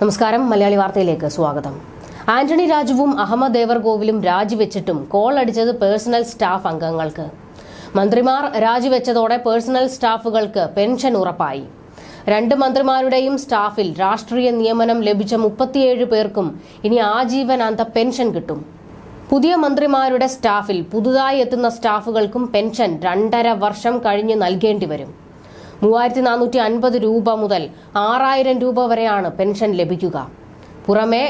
നമസ്കാരം മലയാളി വാർത്തയിലേക്ക് സ്വാഗതം. ആന്റണി രാജുവും അഹമ്മദ് ദേവർഗോവിലും രാജിവെച്ചിട്ടും കോൾ അടിച്ചത് പേഴ്സണൽ സ്റ്റാഫ് അംഗങ്ങൾക്ക്. മന്ത്രിമാർ രാജിവെച്ചതോടെ പേഴ്സണൽ സ്റ്റാഫുകൾക്ക് പെൻഷൻ ഉറപ്പായി. രണ്ട് മന്ത്രിമാരുടെയും സ്റ്റാഫിൽ രാഷ്ട്രീയ നിയമനം ലഭിച്ച മുപ്പത്തിയേഴ് പേർക്കും ഇനി ആജീവനാന്ത പെൻഷൻ കിട്ടും. പുതിയ മന്ത്രിമാരുടെ സ്റ്റാഫിൽ പുതുതായി എത്തുന്ന സ്റ്റാഫുകൾക്കും പെൻഷൻ രണ്ടര വർഷം കഴിഞ്ഞ് നൽകേണ്ടി വരും. മൂവായിരത്തി നാനൂറ്റി അൻപത് രൂപ മുതൽ ആറായിരം രൂപ വരെയാണ് പെൻഷൻ ലഭിക്കുക. പുറമെ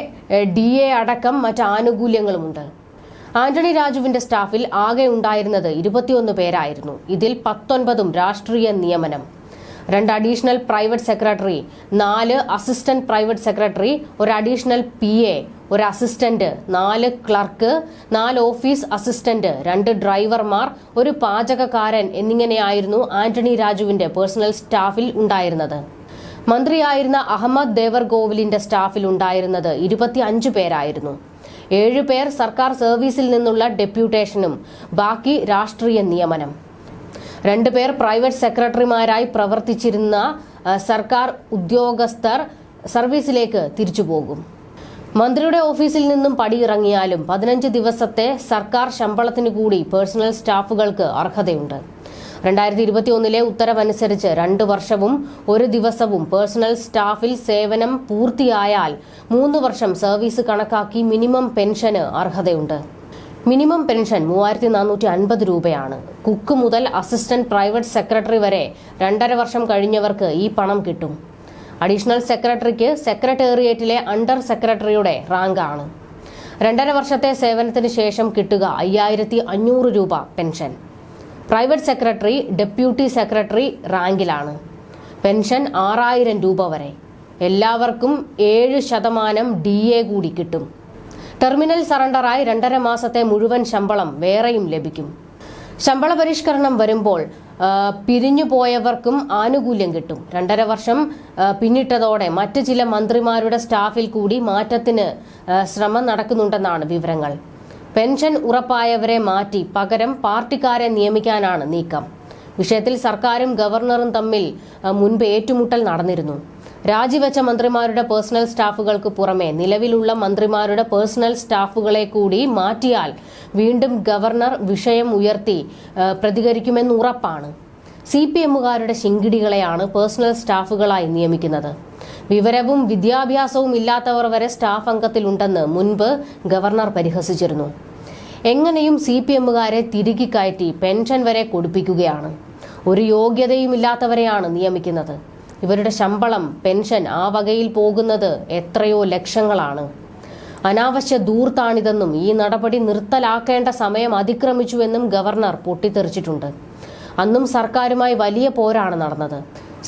ഡി എ അടക്കം മറ്റ് ആനുകൂല്യങ്ങളുമുണ്ട്. ആന്റണി രാജുവിന്റെ സ്റ്റാഫിൽ ആകെ ഉണ്ടായിരുന്നത് ഇരുപത്തിയൊന്ന് പേരായിരുന്നു. ഇതിൽ പത്തൊൻപതും രാഷ്ട്രീയ നിയമനം. രണ്ട് അഡീഷണൽ പ്രൈവറ്റ് സെക്രട്ടറി നാല് അസിസ്റ്റന്റ് പ്രൈവറ്റ് സെക്രട്ടറി ഒരു അഡീഷണൽ പി എ ഒരു അസിസ്റ്റന്റ് നാല് ക്ലർക്ക് നാല് ഓഫീസ് അസിസ്റ്റന്റ് രണ്ട് ഡ്രൈവർമാർ ഒരു പാചകക്കാരൻ എന്നിങ്ങനെയായിരുന്നു ആന്റണി രാജുവിന്റെ പേഴ്സണൽ സ്റ്റാഫിൽ ഉണ്ടായിരുന്നത്. മന്ത്രിയായിരുന്ന അഹമ്മദ് ദേവർഗോവിലിന്റെ സ്റ്റാഫിൽ ഉണ്ടായിരുന്നത് ഇരുപത്തി അഞ്ച് പേരായിരുന്നു ഏഴുപേർ സർക്കാർ സർവീസിൽ നിന്നുള്ള ഡെപ്യൂട്ടേഷനും ബാക്കി രാഷ്ട്രീയ നിയമനം. രണ്ടുപേർ പ്രൈവറ്റ് സെക്രട്ടറിമാരായി പ്രവർത്തിച്ചിരുന്ന സർക്കാർ ഉദ്യോഗസ്ഥർ സർവീസിലേക്ക് തിരിച്ചുപോകും മന്ത്രിയുടെ ഓഫീസിൽ നിന്നും പടിയിറങ്ങിയാലും പതിനഞ്ച് ദിവസത്തെ സർക്കാർ ശമ്പളത്തിനു കൂടി പേഴ്സണൽ സ്റ്റാഫുകൾക്ക് അർഹതയുണ്ട്. രണ്ടായിരത്തി ഇരുപത്തിയൊന്നിലെ ഉത്തരവനുസരിച്ച് രണ്ട് വർഷവും ഒരു ദിവസവും പേഴ്സണൽ സ്റ്റാഫിൽ സേവനം പൂർത്തിയായാൽ മൂന്ന് വർഷം സർവീസ് കണക്കാക്കി മിനിമം പെൻഷന് അർഹതയുണ്ട്. മിനിമം പെൻഷൻ മൂവായിരത്തി നാനൂറ്റി അൻപത് രൂപയാണ്. കുക്ക് മുതൽ അസിസ്റ്റന്റ് പ്രൈവറ്റ് സെക്രട്ടറി വരെ രണ്ടര വർഷം കഴിഞ്ഞവർക്ക് ഈ പണം കിട്ടും. അഡീഷണൽ സെക്രട്ടറിക്ക് സെക്രട്ടേറിയറ്റിലെ അണ്ടർ സെക്രട്ടറിയുടെ റാങ്കാണ്. രണ്ടര വർഷത്തെ സേവനത്തിന് ശേഷം കിട്ടുക അയ്യായിരത്തി അഞ്ഞൂറ് രൂപ pension. Private secretary deputy secretary റാങ്കിലാണ്. Pension ആറായിരം രൂപ വരെ. എല്ലാവർക്കും ഏഴ് ശതമാനം ഡി എ കൂടി കിട്ടും. ടെർമിനൽ സറണ്ടറായി രണ്ടര മാസത്തെ മുഴുവൻ ശമ്പളം വേറെയും ലഭിക്കും. ശമ്പള പരിഷ്കരണം വരുമ്പോൾ പിരിഞ്ഞു പോയവർക്കും ആനുകൂല്യം കിട്ടും. രണ്ടര വർഷം പിന്നിട്ടതോടെ മറ്റ് ചില മന്ത്രിമാരുടെ സ്റ്റാഫിൽ കൂടി മാറ്റത്തിന് ശ്രമം നടക്കുന്നുണ്ടെന്നാണ് വിവരങ്ങൾ. പെൻഷൻ ഉറപ്പായവരെ മാറ്റി പകരം പാർട്ടിക്കാരെ നിയമിക്കാനാണ് നീക്കം. വിഷയത്തിൽ സർക്കാരും ഗവർണറും തമ്മിൽ മുൻപ് ഏറ്റുമുട്ടൽ നടന്നിരുന്നു. രാജിവെച്ച മന്ത്രിമാരുടെ പേഴ്സണൽ സ്റ്റാഫുകൾക്ക് പുറമെ നിലവിലുള്ള മന്ത്രിമാരുടെ പേഴ്സണൽ സ്റ്റാഫുകളെ കൂടി മാറ്റിയാൽ വീണ്ടും ഗവർണർ വിഷയം ഉയർത്തി പ്രതികരിക്കുമെന്ന് ഉറപ്പാണ്. സി പി എമ്മുകാരുടെ ശിങ്കിടികളെയാണ് പേഴ്സണൽ സ്റ്റാഫുകളായി നിയമിക്കുന്നത്. വിവരവും വിദ്യാഭ്യാസവും ഇല്ലാത്തവർ വരെ സ്റ്റാഫ് അംഗത്തിലുണ്ടെന്ന് മുൻപ് ഗവർണർ പരിഹസിച്ചിരുന്നു. എങ്ങനെയും സി പി എമ്മുകാരെ തിരികെ കയറ്റി പെൻഷൻ വരെ കൊടുപ്പിക്കുകയാണ്. ഒരു യോഗ്യതയുമില്ലാത്തവരെയാണ് നിയമിക്കുന്നത്. ഇവരുടെ ശമ്പളം പെൻഷൻ ആ വകയിൽ പോകുന്നത് എത്രയോ ലക്ഷങ്ങളാണ്. അനാവശ്യ ദൂർത്താണിതെന്നും ഈ നടപടി നിർത്തലാക്കേണ്ട സമയം അതിക്രമിച്ചുവെന്നും ഗവർണർ പൊട്ടിത്തെറിച്ചിട്ടുണ്ട്. അന്നും സർക്കാരുമായി വലിയ പോരാണ് നടന്നത്.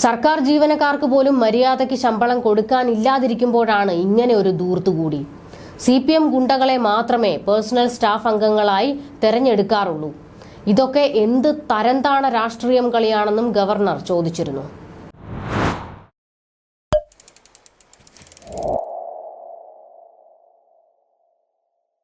സർക്കാർ ജീവനക്കാർക്ക് പോലും മര്യാദയ്ക്ക് ശമ്പളം കൊടുക്കാനില്ലാതിരിക്കുമ്പോഴാണ് ഇങ്ങനെ ഒരു ദൂർത്തുകൂടി സി പി എം ഗുണ്ടകളെ മാത്രമേ പേഴ്സണൽ സ്റ്റാഫ് അംഗങ്ങളായി തെരഞ്ഞെടുക്കാറുള്ളൂ. ഇതൊക്കെ എന്ത് തരംതാണ രാഷ്ട്രീയം കളിയാണെന്നും ഗവർണർ ചോദിച്ചിരുന്നു.